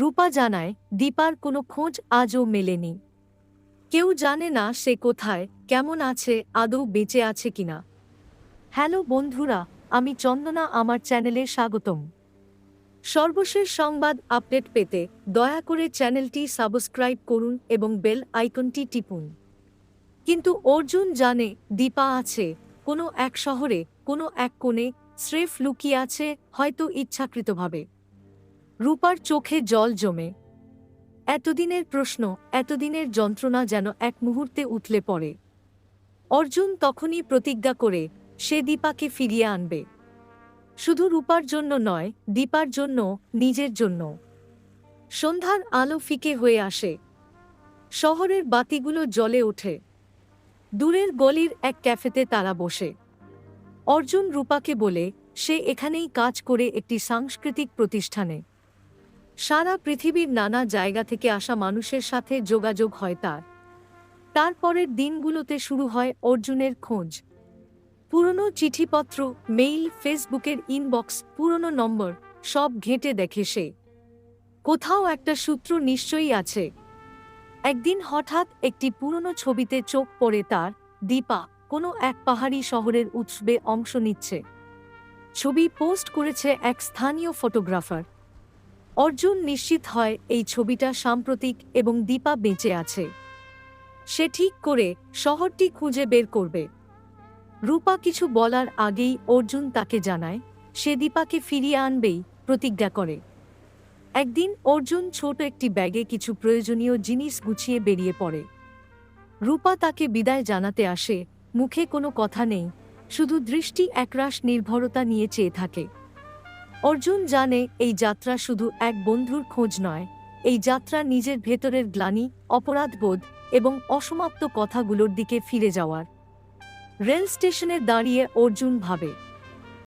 রূপা জানায়, দীপার কোনো খোঁজ আজও মেলেনি। কেউ জানে না সে কোথায়, কেমন আছে, আদৌ বেঁচে আছে কিনা। হ্যালো বন্ধুরা, আমি চন্দনা, আমার চ্যানেলে স্বাগতম। সর্বশেষ সংবাদ আপডেট পেতে দয়া করে চ্যানেলটি সাবস্ক্রাইব করুন এবং বেল আইকনটি টিপুন। কিন্তু অর্জুন জানে দীপা আছে, কোনো এক শহরে, কোনো এক কোণে, স্রেফ লুকিয়ে আছে, হয়তো ইচ্ছাকৃতভাবে। রূপার চোখে জল জমে। এতদিনের প্রশ্ন, এতদিনের যন্ত্রণা যেন এক মুহূর্তে উথলে পড়ে। অর্জুন তখনই প্রতিজ্ঞা করে, সে দীপাকে ফিরিয়ে আনবে। শুধু রূপার জন্য নয়, দীপার জন্য, নিজের জন্য। সন্ধ্যার আলো ফিকে হয়ে আসে। শহরের বাতিগুলো জ্বলে ওঠে। দূরের গলির এক ক্যাফেতে তারা বসে। অর্জুন রূপাকে বলে, সে এখানেই কাজ করে একটি সাংস্কৃতিক প্রতিষ্ঠানে। সারা পৃথিবীর নানা জায়গা থেকে আসা মানুষের সাথে যোগাযোগ হয় তার। তারপরের দিনগুলোতে শুরু হয় অর্জুনের খোঁজ। পুরনো চিঠিপত্র, মেইল, ফেসবুকের ইনবক্স, পুরনো নম্বর, সব ঘেঁটে দেখে সে। কোথাও একটা সূত্র নিশ্চয়ই আছে। একদিন হঠাৎ একটি পুরনো ছবিতে চোখ পড়ে তার, দীপা, কোনো এক পাহাড়ি শহরের উৎসবে অংশ নিচ্ছে। ছবি পোস্ট করেছে এক স্থানীয় ফটোগ্রাফার। অর্জুন নিশ্চিত হয় এই ছবিটা সাম্প্রতিক এবং দীপা বেঁচে আছে। সে ঠিক করে শহরটি খুঁজে বের করবে। রূপা কিছু বলার আগেই অর্জুন তাকে জানায়, সে দীপাকে ফিরিয়ে আনবেই, প্রতিজ্ঞা করে। একদিন অর্জুন ছোট একটি ব্যাগে কিছু প্রয়োজনীয় জিনিস গুছিয়ে বেরিয়ে পড়ে। রূপা তাকে বিদায় জানাতে আসে, মুখে কোনো কথা নেই, শুধু দৃষ্টি একরাশ নির্ভরতা নিয়ে চেয়ে থাকে। অর্জুন জানে এই যাত্রা শুধু এক বন্ধুর খোঁজ নয়, এই যাত্রা নিজের ভেতরের গ্লানি, অপরাধবোধ এবং অসমাপ্ত কথাগুলোর দিকে ফিরে যাওয়ার। রেল স্টেশনে দাঁড়িয়ে অর্জুন ভাবে